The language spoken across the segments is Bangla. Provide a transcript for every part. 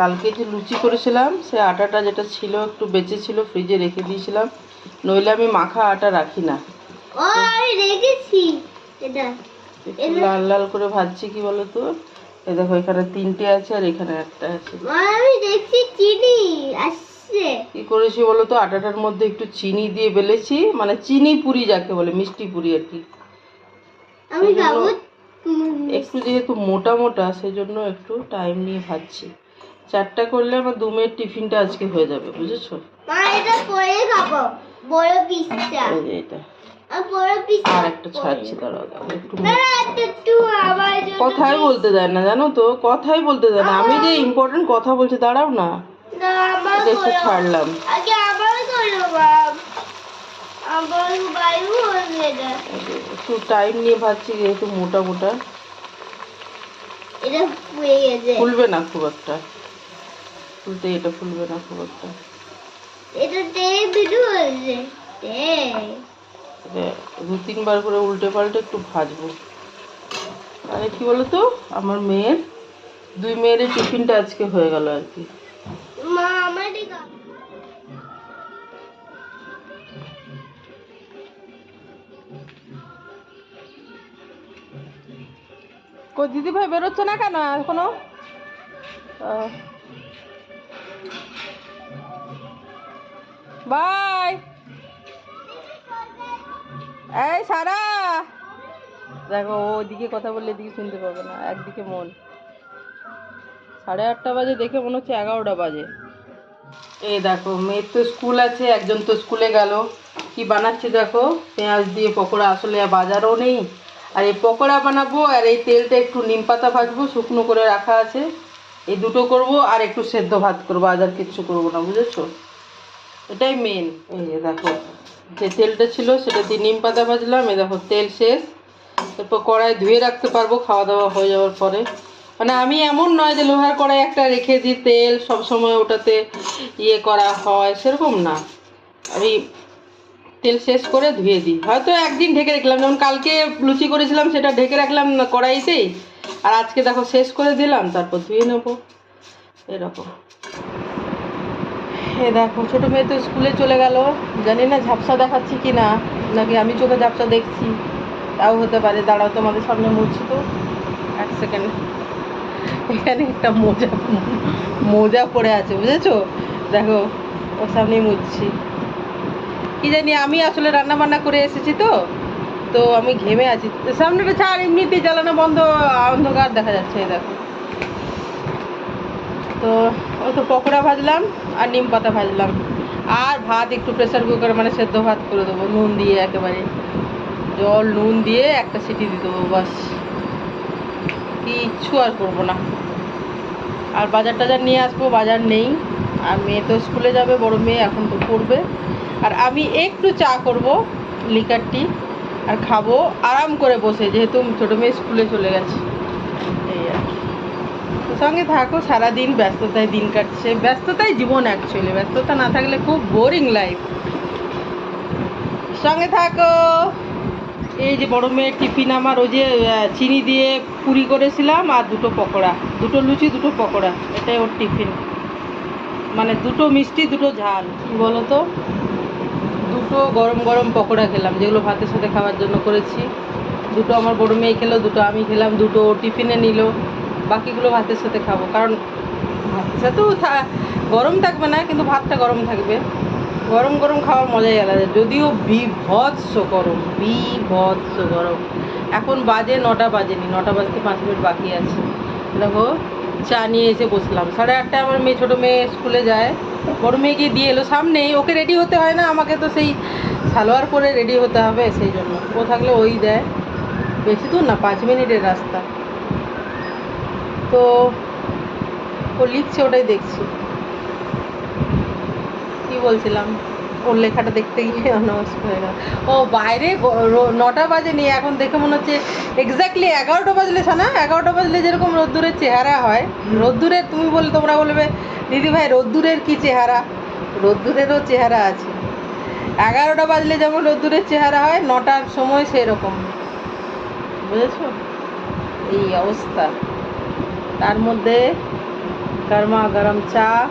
কালকে যে লুচি করেছিলাম সে আটাটা যেটা ছিল একটু বেঁচে ছিল ফ্রিজে রেখে দিয়েছিলাম। নইলে আমি মাখা আটা রাখি না। লাল লাল করে ভাজছি কি বলো তো এই দেখো এখানে তিনটে আছে আর এখানে একটা আছে। আমি দেখছি চিনি আসছে। কি করেছি বলো তো আটাটার মধ্যে একটু চিনি দিয়ে বেলেছি মানে চিনি পুরি যাকে বলে মিষ্টি পুরি আর কি। আমি একটু যেহেতু মোটা মোটা সেজন্য একটু টাইম নিয়ে ভাজছি। চারটা করলে আমার দু মিনিট টিফিনটা আজকে হয়ে যাবে বুঝেছ? মা এটা পরে খাব। বড় পিসটা। এটা। আর একটা ছাড়ছি দাঁড়াও একটু কথাই বলতে দেয় না জানো তো? কথাই বলতে দেয় না। আমি যে ইম্পর্টেন্ট কথা বলছি দাঁড়াও না। একটু ছাড়লাম। একটু টাইম নিয়ে যেহেতু মোটা মোটা ফুলবে না খুব একটা। ফুলতে এটা ফুলবে না খুব একটা এটা হয়েছে। দু তিনবার করে উল্টে পাল্টে একটু ভাজবো। মানে কি বলতো? আমার মেয়ের দুই মেয়ের টিফিনটা আজকে হয়ে গেল আর কি। মা আমার দিদি ভাই বেরোচ্ছে না কেন এখনও? বাই। এই সারা। দেখো ওদিকে কথা বললে এদিকে শুনতে পাবে না, একদিকে মন। সাড়ে আটটা বাজে দেখে মনে হচ্ছে এগারোটা বাজে। এই দেখো, মেয়ের তো স্কুল আছে, একজন তো স্কুলে গেল। কি বানাচ্ছে দেখো? পেঁয়াজ দিয়ে পকোড়া। আসলে বাজারও নেই। আর এই পকোড়া বানাবো আর এই তেলটা একটু নিম পাতা ভাজবো, শুকনো করে রাখা আছে। এই দুটো করব আর একটু সেদ্ধ ভাত করব আজ আর কিচ্ছু করব না, বুঝেছ? এটাই মেন এই দেখো, যে তেলটা ছিল সেটা দিয়ে নিম পাতা ভাজলাম, এই দেখো তেল শেষ। এরপর কড়াই ধুয়ে রাখতে পারব খাওয়া দাওয়া হয়ে যাওয়ার পরে। মানে আমি এমন নয় যে লোহার কড়াই একটা রেখে দিই, তেল সব সময় ওটাতে ইয়ে করা হয়, সেরকম না। আমি তেল শেষ করে ধুয়ে দিই। হয়তো একদিন ঢেকে রাখলাম, যেমন কালকে লুচি করেছিলাম, সেটা ঢেকে রাখলাম কড়াইতেই। আর আজকে দেখো শেষ করে দিলাম, তারপর ধুয়ে নেব। এরকম। এ দেখো, ছোটো মেয়ে তো স্কুলে চলে গেল। জানি না ঝাপসা দেখাচ্ছি কি না নাকি আমি চোখে ঝাপসা দেখছি। তাও হতে পারে, দাঁড়াও তোমাদের সামনে মুছছি তো। এক সেকেন্ড এখানে একটা মোজা মোজা পড়ে আছে, বুঝেছ? দেখো, ওর সামনেই মুছছি কি জানি, আমি আসলে রান্না বান্না করে এসেছি তো। তো আমি ঘেমে আছি। সামনেটা ছাড়, এমনিতেই জ্বালানো বন্ধ, অন্ধকার দেখা যাচ্ছে দেখো। তো ওই তো পকোড়া ভাজলাম আর নিম পাতা ভাজলাম। আর ভাত একটু প্রেসার কুকারে মানে সেদ্ধ ভাত করে দেবো, নুন দিয়ে একেবারে। জল, নুন দিয়ে একটা সিটি দিয়ে দেবো, বাস। কিচ্ছু আর করব না। আর বাজার টাজার নিয়ে আসব, বাজার নেই। আর মেয়ে তো স্কুলে যাবে, বড় মেয়ে এখন তো পড়বে। আর আমি একটু চা করব লিকার টি আর খাব, আরাম করে বসে, যেহেতু ছোটো মেয়ে স্কুলে চলে গেছে। সঙ্গে থাকো, সারাদিন ব্যস্ততায় দিন কাটছে। ব্যস্ততাই জীবন অ্যাকচুয়ালি ব্যস্ততা না থাকলে খুব বোরিং লাইফ সঙ্গে থাকো। এই যে বড় মেয়ের টিফিন আমার, ওই যে চিনি দিয়ে পুরি করেছিলাম আর দুটো পকোড়া। দুটো লুচি, দুটো পকোড়া। এটাই ওর টিফিন মানে দুটো মিষ্টি, দুটো ঝাল। কি বলো তো দুটো গরম গরম পকোড়া খেলাম, যেগুলো ভাতের সাথে খাওয়ার জন্য করেছি। দুটো আমার বড় মেয়ে খেলো, দুটো আমি খেলাম, দুটো ও টিফিনে নিল। বাকিগুলো ভাতের সাথে খাব। কারণ ভাতের সাথেও গরম থাকবে না, কিন্তু ভাতটা গরম থাকবে। গরম গরম খাওয়ার মজাই আলাদা। যদিও বিভৎস গরম বিভৎস গরম। এখন বাজে নটা বাজেনি, নটা বাজতে পাঁচ মিনিট বাকি আছে। দেখো, চা নিয়ে এসে বসলাম। সাড়ে আটটায় আমার মেয়ে, ছোটো মেয়ে স্কুলে যায়। বড় মেয়ে গিয়ে দিয়ে এলো সামনেই। ওকে রেডি হতে হয় না, আমাকে তো সেই সালোয়ার পরে রেডি হতে হবে, সেই জন্য। ও থাকলে ওই দেয়। বেশি দূর না, পাঁচ মিনিটের রাস্তা। তো ও লিখছে, ওটাই দেখছি। কি বলছিলাম? ওর লেখাটা দেখতে গিয়ে নষ্ট হয়ে গেল। ও বাইরে নটা বাজেনি, এখন দেখে মনে হচ্ছে এক্স্যাক্টলি এগারোটা বাজলে না এগারোটা বাজলে যেরকম রোদ্দুরের চেহারা হয়। রোদ্দুরের, তুমি বলে, তোমরা বলবে, দিদি ভাই, রোদ্দুরের কি চেহারা? রোদ্দুরেরও চেহারা আছে। এগারোটা বাজলে যেমন রোদ্দুরের চেহারা হয়, নটার সময় সেরকম। বুঝেছ? এই অবস্থা। তার মধ্যে গরমা গরম চা।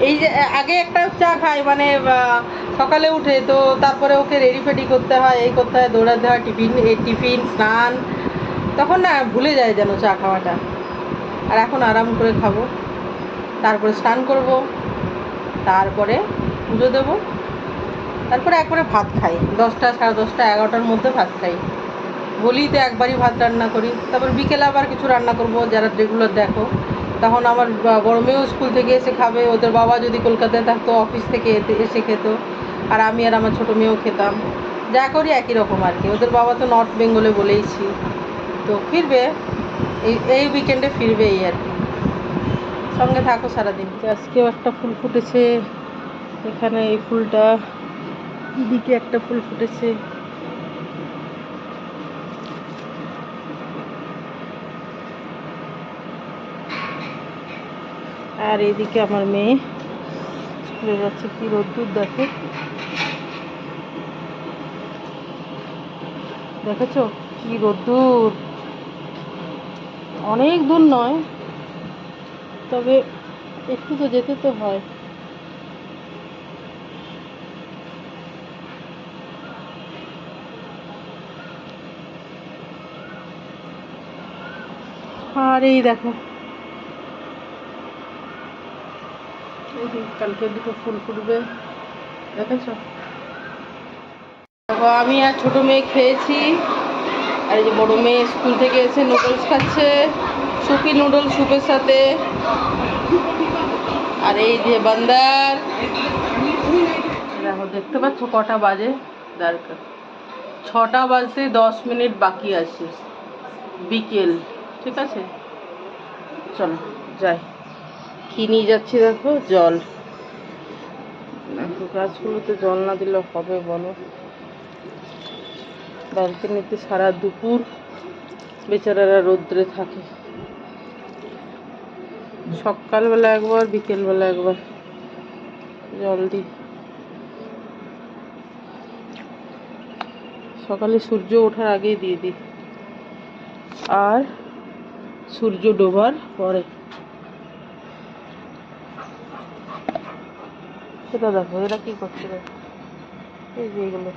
এই যে আগে একটা চা খাই মানে সকালে উঠে তো তারপরে ওকে রেডি ফেডি করতে হয়, এই করতে হয়, দৌড়াতে হয়, টিফিন টিফিন, স্নান। তখন না ভুলে যায় যেন চা খাওয়াটা। আর এখন আরাম করে খাব। তারপরে স্নান করব। তারপরে পুজো দেবো। তারপরে একবারে ভাত খাই। দশটা, সাড়ে দশটা, এগারোটার মধ্যে ভাত খাই। বলি তো একবারই ভাত রান্না করি। তারপর বিকেলে আবার কিছু রান্না করব যারা রেগুলার দেখো। তখন আমার বড় মেয়েও স্কুল থেকে এসে খাবে, ওদের বাবা যদি কলকাতায় থাকতো অফিস থেকে এসে খেত। আর আমি আর আমার ছোটো মেয়েও খেতাম। যা করি একই রকম আর কি। ওদের বাবা তো নর্থ বেঙ্গলে বলেইছি। তো ফিরবে, এই এই উইকেন্ডে ফিরবে এই আর কি। সঙ্গে থাকো সারাদিন। আজকেও একটা ফুল ফুটেছে। এখানে এই ফুলটা, দিকে একটা ফুল ফুটেছে। আর এদিকে আমার মেয়ে স্কুলে যাচ্ছে কি রোদ্দুর দেখো। দেখেছ? কি রোদ্দুর। অনেক দূর নয়, তবে একটু তো যেতে তো হয়। আর এই দেখো এই যে কালকে দুটো ফুল ফুটবে দেখেছ? দেখো, আমি আর ছোট মেয়ে খেয়েছি, আর এই যে বড় মেয়ে স্কুল থেকে এসে নুডলস খাচ্ছে, সুপি নুডলস স্যুপের সাথে, আর এই যে বান্দার, দেখো, দেখতে পাচ্ছ কটা বাজে? দরকার ছটা বাজতে দশ মিনিট বাকি আছে, বিকেল, ঠিক আছে? চলো, যাই। কি নিয়ে যাচ্ছি দেখো? জল। দেখো, গাছগুলোতে জল না দিলে হবে বলো? ব্যালকনিতে সারা দুপুর বেচারারা রোদ্রে থাকে। সকালবেলা একবার, বিকেলবেলা একবার। জল দিই সকালে সূর্য ওঠার আগেই দিয়ে দিই আর সূর্য ডোবার পরে। সেটা দেখো, এরা কি করছে এই যে এগুলো।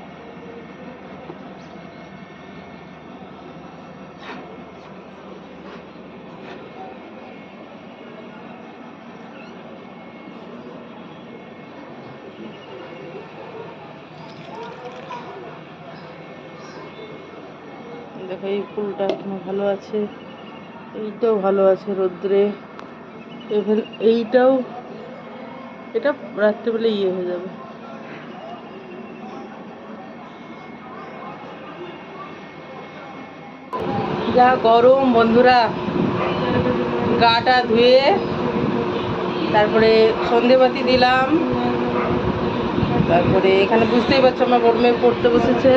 দেখো, এই ফুলটা এখনও ভালো আছে। এইটাও ভালো আছে রোদ্রে। এইটাও এটা রাত্রেবেলা ইয়ে হয়ে যাবে। যা গরম বন্ধুরা, গাটা ধুয়ে তারপরে সন্ধেবাতি দিলাম। তারপরে এখানে বুঝতেই পারছ আমার বড় মেয়ে পড়তে বসেছে।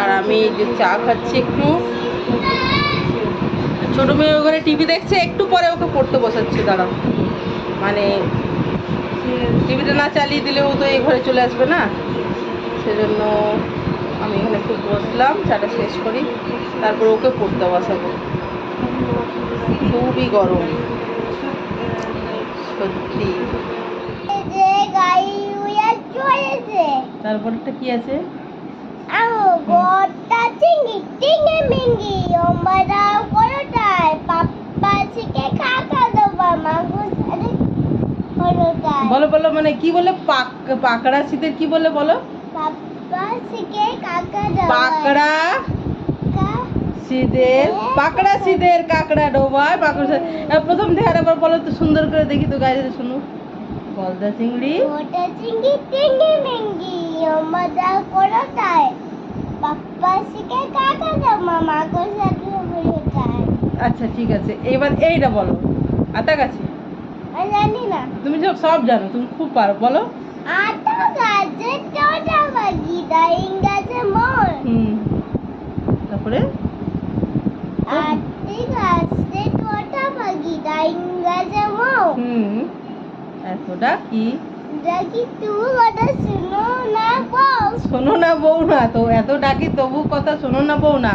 আর আমি যে চা খাচ্ছি একটু। ছোট মেয়ে ওখানে টিভি দেখছে, একটু পরে ওকে পড়তে বসাচ্ছি, দাঁড়াও। মানে টিভিটা না চালিয়ে দিলেও তো এই ঘরে চলে আসবে না। সেজন্য আমি এখানে একটু বসলাম, চাটা শেষ করি, তারপর ওকে পড়তে বসাবো। খুবই গরম। সত্যি। তারপরটা কি আছে? পাপ্পা শিখে মাগু সাথে করোটায় বলো বলো মানে কি বলে? পাক পাকড়া শীতের কি বলে বলো? পাকড়া শীতের পাকড়া শীতের কাকড়া ডোবায় পাকড়া প্রথম আর একবার বলো তো সুন্দর করে দেখি তো গাইতে শুনো। গলদা চিংড়ি। গোটা চিংড়ি চিংড়ি মিঙ্গি ওম্বাদা করোটায় পাপ্পা শিখে কাকা দেবা মাগু সাথে আচ্ছা ঠিক আছে। এবার এইটা বলো। আতা গাছে? আমি জানি না। তুমি সব সব জানো তুমি খুব পারো বলো। আটা গাছে টোটা বাগি ডাইং গাছে মোর। হুম। তারপরে? আটি গাছে টোটা বাগি ডাইং গাছে মোর। হুম। এতটা কি? দেখি তুই কথা শুনো না শোনো না বউ না তো এত ডাকি তবু কথা শোনো না বউ না।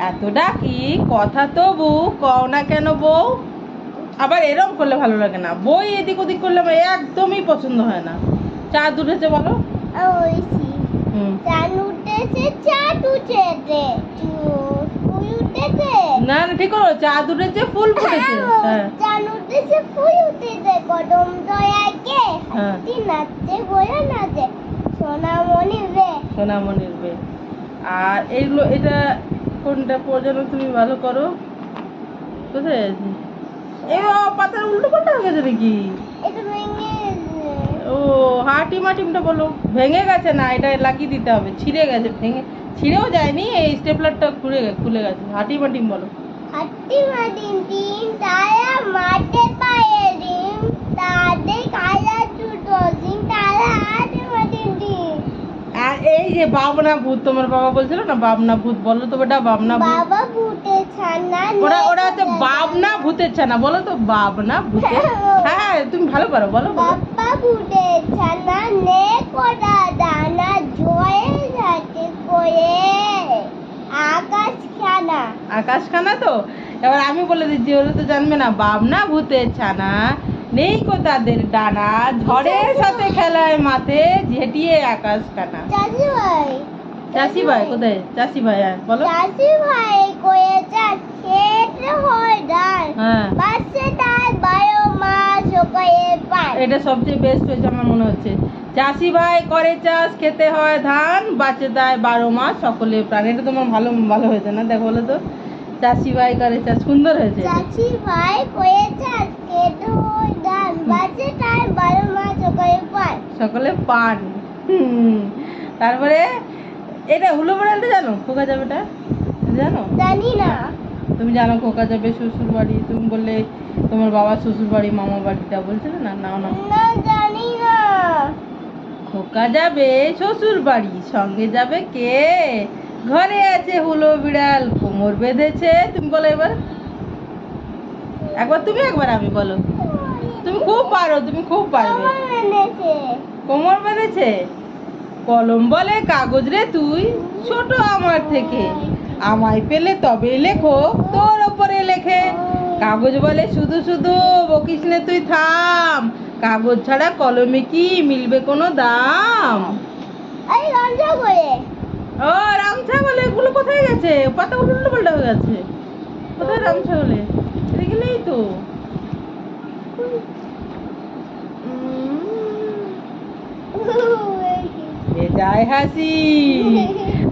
এত ডাকি কথা তবু কও না কেন বউ? আবার এরম করলে ভালো লাগে না। বই এদিক ওদিক করলে আমার একদমই পছন্দ হয় না। চাঁদ উঠেছে বলো? ফুল না না ঠিক করো চাঁদ উঠেছে ফুল ফুটেছে। হ্যাঁ উঠেছে ফুল উঠেছে। কদম দয়াকে হ্যাঁ। হাতি নাচছে গোয়া নাচে। সোনামণি রে। সোনামণির আর এইগুলো এটা কোনটা পর্যন্ত তুমি ভালো করো? কোথায় আছে এ বাবা, পাতার উল্টো পাল্টা হয়ে গেছে নাকি? ও হাটিম হাটিমটা বলো ভেঙে গেছে না এটা লাগিয়ে দিতে হবে। ছিঁড়ে গেছে ভেঙে ছিঁড়েও যায়নি এই স্টেপলারটা খুলে গে- খুলে গেছে। হাটিম বলো। তারা মাঠে পায়ে ডিম তাদের কালা দুটো ডিম তারা হাতে মাটিন ডিম। আর এই যে বাবনা ভূত তোমার বাবা বলছিল না বাবনা ভূত বলো তো বেটা বাবনা ভূত। বাবা ভূতে ছানা ওরা ওরা হচ্ছে কোটা বাবনা ভূতের ছানা বলো তো বাবনা ভূতের হ্যাঁ। তুমি ভালো পারো বলো বলো। বাবা ভূতে ছানা নে কোটা দানা জয়ে যাতে করে আকাশ খানা আকাশখানা তো? এবার আমি বলে দিচ্ছি ওরা তো জানবে না বাবনা ভূতের ছানা নেই কো তাদের ডানা ঝড়ের সাথে খেলায় মাঠে ঝেটিয়ে আকাশখানা। চাষি ভাই চাষি ভাই কোথায়? চাষি ভাই হ্যাঁ বলো। চাষি ভাই কয়ে চাষ খেতে হয় হ্যাঁ। বাসে তার বারো মাস ওকে পান এটা সবচেয়ে বেস্ট হয়েছে আমার মনে হচ্ছে। চাষি ভাই করে চাষ খেতে হয় ধান বাঁচে দেয় বারো মাস সকলে প্রাণ। এটা তোমার ভালো ভালো হয়েছে না? দেখো বলো তো। চাষি ভাই করে চাষ সুন্দর হয়েছে? চাষি ভাই কয়ে চাষ খেতে হয় ধান বাসে তার বারো মাস ওকে পান সকলে পান। তারপরে এটা হুলো বেড়ালটা জানো? খোকা যাবেটা জানো? জানি না। তুমি জানো খোকা যাবে শ্বশুর বাড়ি তুমি বললে তোমার বাবার শ্বশুর বাড়ি মামা বাড়িটা বলছিলে না? নাও না না জানি না। খোকা যাবে শ্বশুর বাড়ি সঙ্গে যাবে কে? ঘরে আছে হুলো বিড়াল কোমর বেঁধেছে। তুমি বলো এবার। একবার তুমি একবার আমি বলো। তুমি খুব পারো তুমি খুব পারবে। কোমর বেঁধেছে? কলম বলে কাগজ রে তুই ছোট আমার থেকে। আমায় পেলে তবে লেখো তোর ওপরে লেখে। কাগজ বলে শুধু শুধু বকিস নে তুই থাম। কাগজ ছাড়া কলমে কি মিলবে কোনো দাম? ও রামছা বলে এগুলো কোথায় গেছে? পাতা উল্টো পাল্টা হয়ে গেছে। কোথায় রামছা বলে এদিকে নেই তো। যায় হাসি।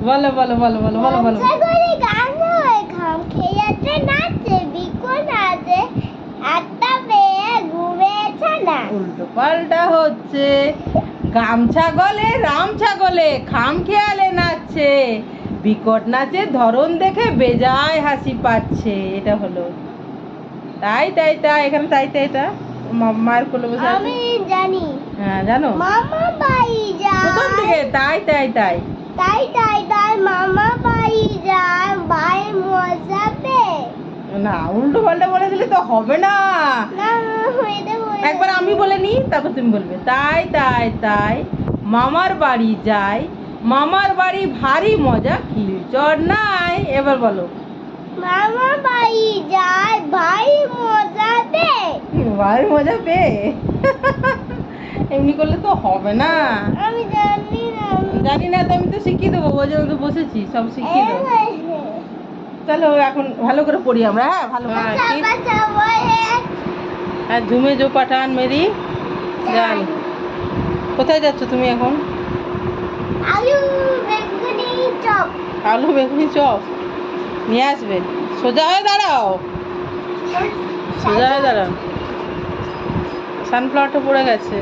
বলো বলো বলো বলো বলো বলো। নাচে নাচে না। উল্টো পাল্টা হচ্ছে। গামছা গলে রাম ছাগলে খাম খেয়ালে নাচছে। বিকট নাচের ধরন দেখে বেজায় হাসি পাচ্ছে। এটা হলো। তাই তাই তাই এখানে তাই তাই এটা। মা- মায়ের কোলে বসে আমি জানি। হ্যাঁ জানো? মামা বাড়ি প্রথম থেকে তাই তাই তাই। তাই তাই তাই মামা বাড়ি যায়। ভাই মজা পে না উল্টো পাল্টা বলে দিলে তো হবে না। না একবার আমি বলে নিই তারপর তুমি বলবে। তাই তাই তাই মামার বাড়ি যাই মামার বাড়ি ভারী মজা খিলচর নাই। এবার বলো। মামা বাড়ি যায় ভাই ভারী মজা পেয়ে। এমনি করলে তো হবে না। আমি জানি না। জানি না তো আমি তো শিখিয়ে দেবো ওই জন্য তো বসেছি সব শিখিয়ে দেবো। চলো এখন ভালো করে পড়ি আমরা হ্যাঁ? ভালো আর ঝুমে জো পাঠান মেরি। যান কোথায় যাচ্ছ তুমি এখন? আলু বেগুনি চপ। আলু বেগুনি চপ। নিয়ে আসবে। সোজা হয়ে দাঁড়াও। সোজা হয়ে দাঁড়াও। সানফ্লাওয়ারটা পড়ে গেছে।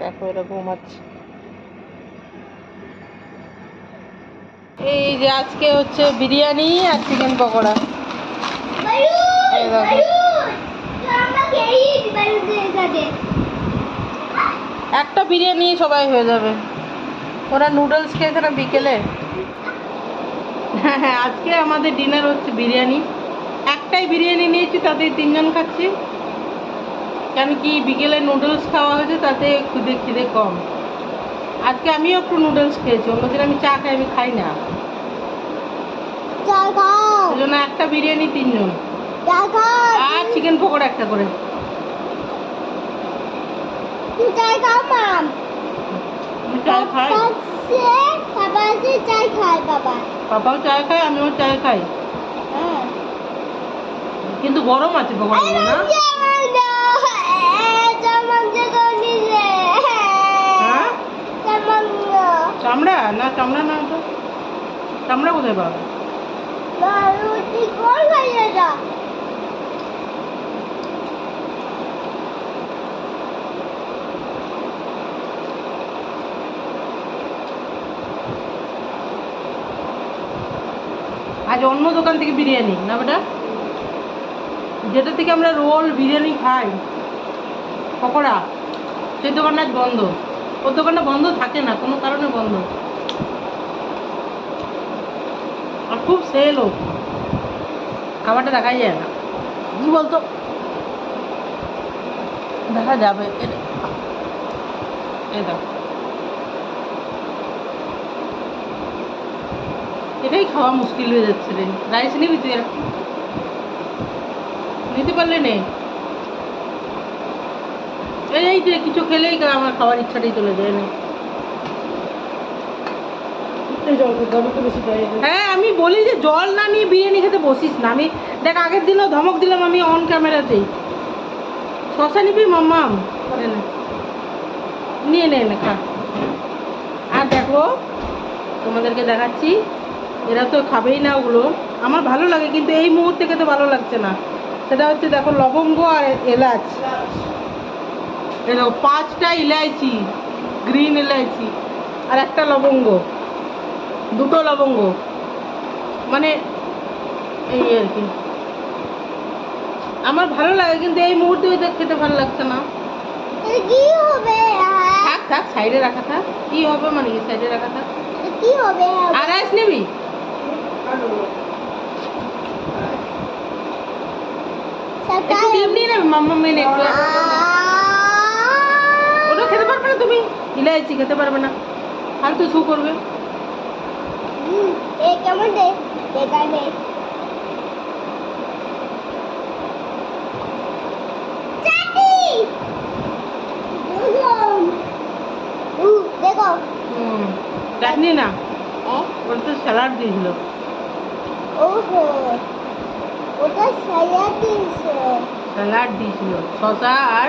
দেখো এই যে আজকে হচ্ছে বিরিয়ানি আর চিকেন পকোড়া। একটা বিরিয়ানি সবাই হয়ে যাবে। ওরা নুডলস খেয়েছে না বিকেলে? হ্যাঁ আজকে আমাদের ডিনার হচ্ছে বিরিয়ানি। একটাই বিরিয়ানি নিয়েছি তাতেই তিনজন খাচ্ছি। কেন কি বিকেলে নুডলস খাওয়া হয়েছে তাতে খুদে খিদে কম। আজকে আমিও একটু নুডলস খেয়েছি অন্যদিন আমি চা খাই আমি খাই না। চা খাও। ওই জন্য একটা বিরিয়ানি তিনজন। আর চিকেন পকোড়া একটা করে। তুই চা খাও মাম। চায় খাই? পাপাসে পাপাসে চা খায় বাবা। পাপাও চায় খায় আমিও চায় খাই। হ্যাঁ। কিন্তু গরম আছে পকোড়াগুলো না? হ্যাঁ চামড়া? না চামড়া না ওটা চামড়া কোথায় পাবে? আজ অন্য দোকান থেকে বিরিয়ানি না বেটা? যেটা থেকে আমরা রোল বিরিয়ানি খাই পকোড়া সেই দোকানটা আজ বন্ধ। ওর দোকানটা বন্ধ থাকে না কোনো কারণে বন্ধ। আর খুব সেলও খাবারটা দেখাই যায় না। কি বলতো? দেখা যাবে। এটা- এই এটাই খাওয়া মুশকিল হয়ে যাচ্ছে রে। রাইস নিবি তুই আর? নিতে পারলে নে। এই যে কিছু খেলেই আমার খাওয়ার ইচ্ছাটাই চলে যায় না। হ্যাঁ আমি বলি যে জল না নিয়ে বিরিয়ানি খেতে বসিস না। আমি দেখ আগের দিনও ধমক দিলাম আমি অন ক্যামেরাতেই শশা নিবি মাম্মাম। নিয়ে নে নে খা। আর দেখো তোমাদেরকে দেখাচ্ছি। এরা তো খাবেই না ওগুলো। আমার ভালো লাগে কিন্তু এই মুহূর্তে খেতে ভালো লাগছে না। সেটা হচ্ছে দেখো লবঙ্গ আর এলাচ। দেখো পাঁচটা ইলাইচি গ্রিন ইলাইচি আর একটা লবঙ্গ। দুটো লবঙ্গ। মানে এই আর কি। আমার ভালো লাগে কিন্তু এই মুহূর্তে ওইটা খেতে ভালো লাগছে না। থাক থাক সাইডে রাখা থাক। কি হবে মানে কি সাইডে রাখা থাক। কি হবে আর? রাইস নিবি? একটু ডিম নিয়ে নেবে মাম্মা মেনে ওটা খেতে পারবে না তুমি? ইলাইচি খেতে পারবে না। ফালতু শু করবে? এ কেমন রে? এখানে চাটি বুঝলাম উ দেখো। চাটনি না। ওটা তো স্যালাড দিয়েছিল। ওহো ওটা সায়া দিয়েছে। স্যালাড দিয়েছিল শসা আর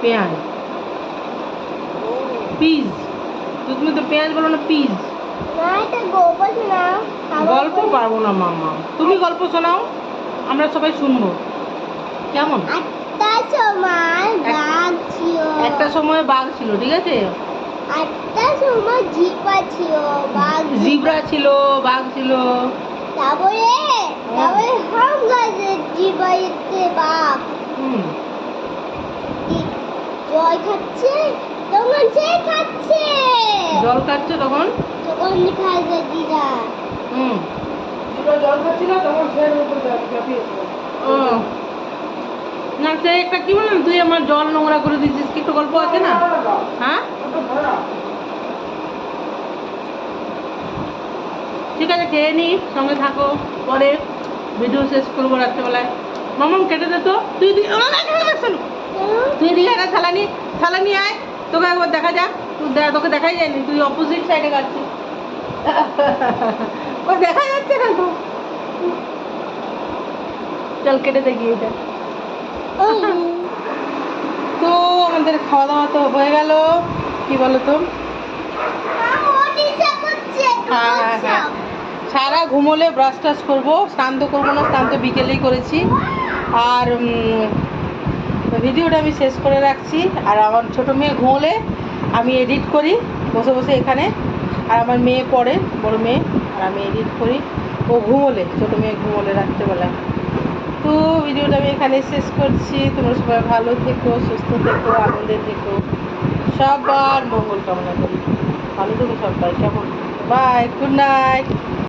পেঁয়াজ। পিস তুমি তো পেঁয়াজ বলো না পিস না এটা গোপাল না গল্প পারব না মাম্মা তুমি গল্প শোনাও আমরা সবাই শুনব। কেমন? আটটা সময় বাঘ ছিল। একটা সময় বাঘ ছিল ঠিক আছে? আটটা সময় জিপা ছিল বাঘ জিব্রা ছিল বাঘ ছিল। তারপরে তারপরে হাম গাছে জিবাইতে বাঘ হুম। কি- জল খাচ্ছে? তখন সে খাচ্ছে। জল খাচ্ছে তখন? তখন দিদা। হুম। জল খাচ্ছিল তখন সে না সে একটা কি বললাম তুই আমার জল নোংরা করে দিচ্ছিস কি একটু গল্প আছে না? হ্যাঁ? ঠিক আছে খেয়ে নি সঙ্গে থাকো পরে ভিডিও শেষ করব রাত্রেবেলায়। মামাম কেটে দে তো। তুই। তুই দিকে একটা থালা নিয়ে থালা নিয়ে আয়। তোকে একবার দেখা যাক। তোকে দেখাই যায়নি তুই অপোজিট সাইডে যাচ্ছিস। ও দেখা যাচ্ছে না তো। চল কেটে দেখি এটা। তো আমাদের খাওয়া দাওয়া তো হয়ে গেল। কি বলো তো? হ্যাঁ, হ্যাঁ। সারা ঘুমোলে ব্রাশ টাশ করব, স্নান তো করব না, স্নান তো বিকেলেই করেছি। আর ভিডিওটা আমি শেষ করে রাখছি। আর আমার ছোটো মেয়ে ঘুমোলে আমি এডিট করি, বসে বসে এখানে। আর আমার মেয়ে পড়ে, বড় মেয়ে, আর আমি এডিট করি। ও ঘুমোলে, ছোটো মেয়ে ঘুমোলে রাত্রেবেলায় তো ভিডিওটা আমি এখানে শেষ করছি। তোমরা সবাই ভালো থেকো, সুস্থ থেকো, আনন্দে থেকো। সবার মঙ্গল কামনা করি। ভালো থেকো সবাই, কেমন? Bye good night